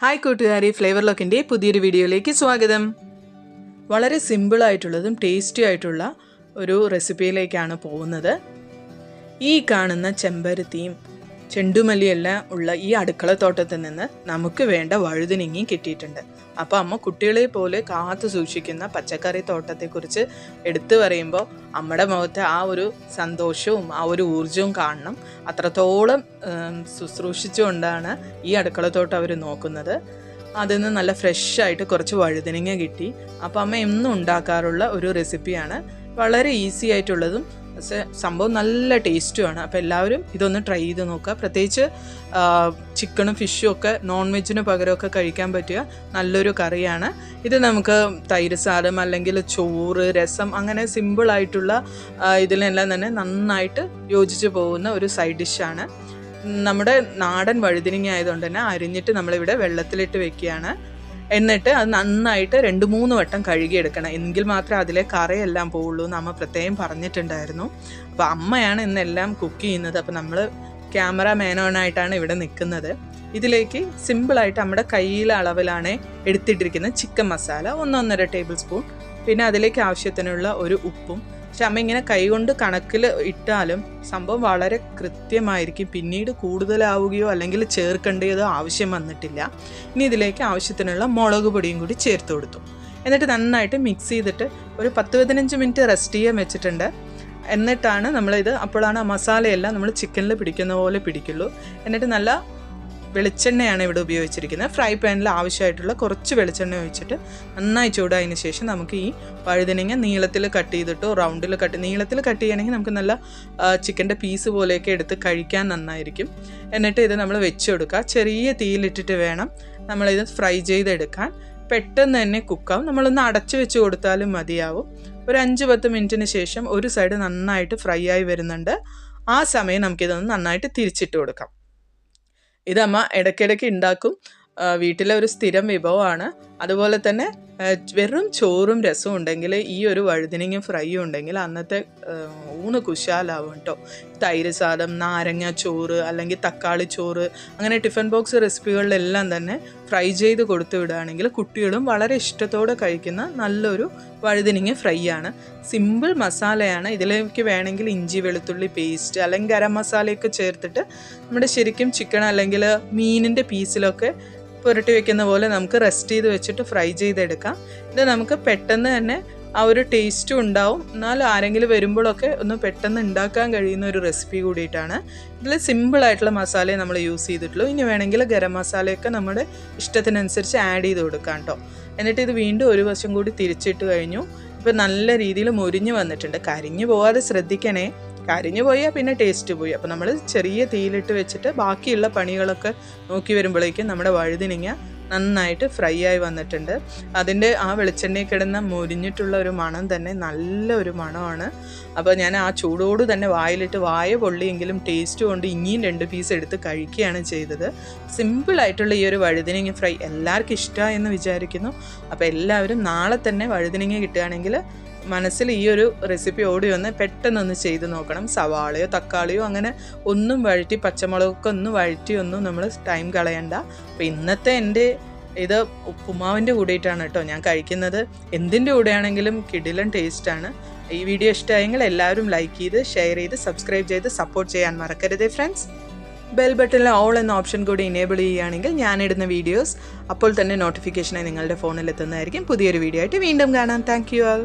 Hi കൂട്ടുകാരി flavour ലോക്കിന്റെ പുതിയൊരു വീഡിയോയിലേക്ക് സ്വാഗതം. വളരെ സിമ്പിളായിട്ടുള്ളതും ടേസ്റ്റി ആയിട്ടുള്ള ഒരു റെസിപ്പിയിലേക്കാണ് പോകുന്നത്. ഈ കാണുന്ന ചെമ്പരത്തിയും ചെണ്ടുമല്ലിയെല്ലാം ഉള്ള ഈ അടുക്കളത്തോട്ടത്തിൽ നിന്ന് നമുക്ക് വേണ്ട വഴുതിനിങ്ങി കിട്ടിയിട്ടുണ്ട്. അപ്പോൾ അമ്മ കുട്ടികളെ പോലെ കാത്തു സൂക്ഷിക്കുന്ന പച്ചക്കറി തോട്ടത്തെക്കുറിച്ച് എടുത്തു പറയുമ്പോൾ അമ്മയുടെ മുഖത്തെ ആ ഒരു സന്തോഷവും ആ ഒരു ഊർജവും കാണണം. അത്രത്തോളം ശുശ്രൂഷിച്ചുകൊണ്ടാണ് ഈ അടുക്കളത്തോട്ടം അവർ നോക്കുന്നത്. അതിൽ നിന്ന് നല്ല ഫ്രഷ് ആയിട്ട് കുറച്ച് വഴുതിനിങ്ങ കിട്ടി. അപ്പോൾ അമ്മ എന്നും ഉണ്ടാക്കാറുള്ള ഒരു റെസിപ്പിയാണ് വളരെ ഈസി ആയിട്ടുള്ളതും പക്ഷേ സംഭവം നല്ല ടേസ്റ്റുമാണ് അപ്പോൾ എല്ലാവരും ഇതൊന്ന് ട്രൈ ചെയ്ത് നോക്കുക. പ്രത്യേകിച്ച് ചിക്കനും ഫിഷും ഒക്കെ നോൺ വെജിന് പകരമൊക്കെ കഴിക്കാൻ പറ്റിയ നല്ലൊരു കറിയാണ്. ഇത് നമുക്ക് തൈര് സാധനം അല്ലെങ്കിൽ ചോറ് രസം അങ്ങനെ സിമ്പിളായിട്ടുള്ള ഇതിലെല്ലാം തന്നെ നന്നായിട്ട് യോജിച്ച് പോകുന്ന ഒരു സൈഡ് ഡിഷാണ് നമ്മുടെ നാടൻ വഴുതിനിങ്ങ ആയതുകൊണ്ട് തന്നെ അരിഞ്ഞിട്ട് നമ്മളിവിടെ വെള്ളത്തിലിട്ട് വെക്കുകയാണ്. എന്നിട്ട് അത് നന്നായിട്ട് രണ്ട് മൂന്ന് വട്ടം കഴുകിയെടുക്കണം. എങ്കിൽ മാത്രമേ അതിലെ കറയെല്ലാം പോവുള്ളൂ എന്ന് അമ്മ പ്രത്യേകം പറഞ്ഞിട്ടുണ്ടായിരുന്നു. അപ്പോൾ അമ്മയാണ് ഇന്നെല്ലാം കുക്ക് ചെയ്യുന്നത്. അപ്പോൾ നമ്മൾ ക്യാമറ മാനോണായിട്ടാണ് ഇവിടെ നിൽക്കുന്നത്. ഇതിലേക്ക് സിമ്പിളായിട്ട് നമ്മുടെ കയ്യിലെ അളവിലാണ് എടുത്തിട്ടിരിക്കുന്ന ചിക്കൻ മസാല ഒന്നൊന്നര ടേബിൾ സ്പൂൺ. പിന്നെ അതിലേക്ക് ആവശ്യത്തിനുള്ള ഒരു ഉപ്പും പക്ഷെ അമ്മ ഇങ്ങനെ കൈകൊണ്ട് കണക്കിൽ ഇട്ടാലും സംഭവം വളരെ കൃത്യമായിരിക്കും. പിന്നീട് കൂടുതലാവുകയോ അല്ലെങ്കിൽ ചേർക്കേണ്ടതോ ആവശ്യം വന്നിട്ടില്ല. ഇനി ഇതിലേക്ക് ആവശ്യത്തിനുള്ള മുളക് പൊടിയും കൂടി ചേർത്ത് കൊടുത്തു. എന്നിട്ട് നന്നായിട്ട് മിക്സ് ചെയ്തിട്ട് ഒരു പത്ത് പതിനഞ്ച് മിനിറ്റ് റെസ്റ്റ് ചെയ്യാൻ വെച്ചിട്ടുണ്ട്. എന്നിട്ടാണ് നമ്മളിത് അപ്പോഴാണ് മസാലയെല്ലാം നമ്മൾ ചിക്കനിൽ പിടിക്കുന്ന പോലെ പിടിക്കുള്ളൂ. എന്നിട്ട് നല്ല വെളിച്ചെണ്ണയാണ് ഇവിടെ ഉപയോഗിച്ചിരിക്കുന്നത്. ഫ്രൈ പാനിൽ ആവശ്യമായിട്ടുള്ള കുറച്ച് വെളിച്ചെണ്ണ ഒഴിച്ചിട്ട് നന്നായി ചൂടായതിന് ശേഷം നമുക്ക് ഈ വഴുതനങ്ങ നീളത്തിൽ കട്ട് ചെയ്തിട്ട് റൗണ്ടിൽ കട്ട് നീളത്തിൽ കട്ട് ചെയ്യണമെങ്കിൽ നമുക്ക് നല്ല ചിക്കന്റെ പീസ് പോലെയൊക്കെ എടുത്ത് കഴിക്കാൻ നന്നായിരിക്കും. എന്നിട്ട് ഇത് നമ്മൾ വെച്ച് കൊടുക്കുക ചെറിയ തീയിലിട്ടിട്ട് വേണം നമ്മളിത് ഫ്രൈ ചെയ്തെടുക്കാൻ. പെട്ടെന്ന് തന്നെ കുക്കാവും. നമ്മളൊന്ന് അടച്ചു വെച്ച് കൊടുത്താലും മതിയാവും. ഒരു അഞ്ച് പത്ത് മിനിറ്റിന് ശേഷം ഒരു സൈഡ് നന്നായിട്ട് ഫ്രൈ ആയി വരുന്നുണ്ട്. ആ സമയം നമുക്കിതൊന്ന് നന്നായിട്ട് തിരിച്ചിട്ട് കൊടുക്കാം. ഇതമ്മ ഇടയ്ക്കിടയ്ക്ക് ഉണ്ടാക്കും. വീട്ടിലെ ഒരു സ്ഥിരം വിഭവമാണ്. അതുപോലെ തന്നെ വെറും ചോറും രസവും ഉണ്ടെങ്കിൽ ഈ ഒരു വഴുതിനങ്ങ ഫ്രൈയും ഉണ്ടെങ്കിൽ അന്നത്തെ ഊണ് കുശാലാവും കേട്ടോ. തൈര് സാദം നാരങ്ങ ചോറ് അല്ലെങ്കിൽ തക്കാളി ചോറ് അങ്ങനെ ടിഫിൻ ബോക്സ് റെസിപ്പികളിലെല്ലാം തന്നെ ഫ്രൈ ചെയ്ത് കൊടുത്തു വിടുകയാണെങ്കിൽ കുട്ടികളും വളരെ ഇഷ്ടത്തോടെ കഴിക്കുന്ന നല്ലൊരു വഴുതിനിങ്ങ ഫ്രൈ ആണ്. സിമ്പിൾ മസാലയാണ്. ഇതിലേക്ക് വേണമെങ്കിൽ ഇഞ്ചി വെളുത്തുള്ളി പേസ്റ്റ് അല്ലെങ്കിൽ ഗരം മസാലയൊക്കെ ചേർത്തിട്ട് നമ്മുടെ ശരിക്കും ചിക്കൻ അല്ലെങ്കിൽ മീനിന്റെ പീസിലൊക്കെ പുരട്ടി വെക്കുന്ന പോലെ നമുക്ക് റെസ്റ്റ് ചെയ്ത് വെച്ചിട്ട് ഫ്രൈ ചെയ്തെടുക്കാം. ഇത് നമുക്ക് പെട്ടെന്ന് തന്നെ ആ ഒരു ടേസ്റ്റും ഉണ്ടാവും. എന്നാൽ ആരെങ്കിലും വരുമ്പോഴൊക്കെ ഒന്ന് പെട്ടെന്ന് ഉണ്ടാക്കാൻ കഴിയുന്ന ഒരു റെസിപ്പി കൂടിയിട്ടാണ്. ഇതിൽ സിമ്പിളായിട്ടുള്ള മസാലയെ നമ്മൾ യൂസ് ചെയ്തിട്ടുള്ളൂ. ഇനി വേണമെങ്കിൽ ഗരം മസാലയൊക്കെ നമ്മുടെ ഇഷ്ടത്തിനനുസരിച്ച് ആഡ് ചെയ്ത് കൊടുക്കാം കേട്ടോ എന്നിട്ട് ഇത് വീണ്ടും ഒരു വശം കൂടി തിരിച്ചിട്ട് കഴിഞ്ഞു. ഇപ്പം നല്ല രീതിയിൽ മുരിഞ്ഞ് വന്നിട്ടുണ്ട്. കരിഞ്ഞു പോകാതെ ശ്രദ്ധിക്കണേ. കരിഞ്ഞു പോയാൽ പിന്നെ ടേസ്റ്റ് പോയി. അപ്പോൾ നമ്മൾ ചെറിയ തീയിലിട്ട് വെച്ചിട്ട് ബാക്കിയുള്ള പണികളൊക്കെ നോക്കി വരുമ്പോഴേക്കും നമ്മുടെ വഴുതിനിങ്ങ നന്നായിട്ട് ഫ്രൈ ആയി വന്നിട്ടുണ്ട്. അതിന്റെ ആ വെളിച്ചെണ്ണയിൽ കിടന്ന മുരിഞ്ഞിട്ടുള്ള ഒരു മണം തന്നെ നല്ല ഒരു മണമാണ്. അപ്പോൾ ഞാൻ ആ ചൂടോട് തന്നെ വായിലിട്ട് വായ പൊള്ളിയെങ്കിലും ടേസ്റ്റ് കൊണ്ട് ഇനിയും രണ്ട് പീസ് എടുത്ത് കഴിക്കുകയാണ് ചെയ്തത്. സിമ്പിളായിട്ടുള്ള ഈ ഒരു വഴുതിനങ്ങ ഫ്രൈ എല്ലാവർക്കും ഇഷ്ടമായെന്ന് വിചാരിക്കുന്നു. അപ്പോൾ എല്ലാവരും നാളെ തന്നെ വഴുതിനങ്ങ കിട്ടുകയാണെങ്കിൽ മനസ്സിൽ ഈ ഒരു റെസിപ്പി ഓടി വന്ന് പെട്ടെന്നൊന്ന് ചെയ്ത് നോക്കണം. സവാളയോ തക്കാളിയോ അങ്ങനെ ഒന്നും വഴറ്റി പച്ചമുളകൊക്കെ ഒന്നും വഴറ്റി ഒന്നും നമ്മൾ ടൈം കളയണ്ട. അപ്പോൾ ഇന്നത്തെ എന്റെ ഇത് ഉപ്പുമാവിന്റെ കൂടെയിട്ടാണ് കേട്ടോ ഞാൻ കഴിക്കുന്നത്. എന്തിന്റെ കൂടെയാണെങ്കിലും കിടിലൻ ടേസ്റ്റാണ് ഈ വീഡിയോ ഇഷ്ടമായെങ്കിൽ എല്ലാവരും ലൈക്ക് ചെയ്ത് ഷെയർ ചെയ്ത് സബ്സ്ക്രൈബ് ചെയ്ത് സപ്പോർട്ട് ചെയ്യാൻ മറക്കരുതേ ഫ്രണ്ട്സ് ബെൽ ബട്ടണിൽ ഓൾ എന്ന ഓപ്ഷൻ കൂടി ഇനേബിൾ ചെയ്യുകയാണെങ്കിൽ ഞാനിടുന്ന വീഡിയോസ് അപ്പോൾ തന്നെ നോട്ടിഫിക്കേഷനായി നിങ്ങളുടെ ഫോണിൽ എത്തുന്നതായിരിക്കും. പുതിയൊരു വീഡിയോ ആയിട്ട് വീണ്ടും കാണാം. Thank you all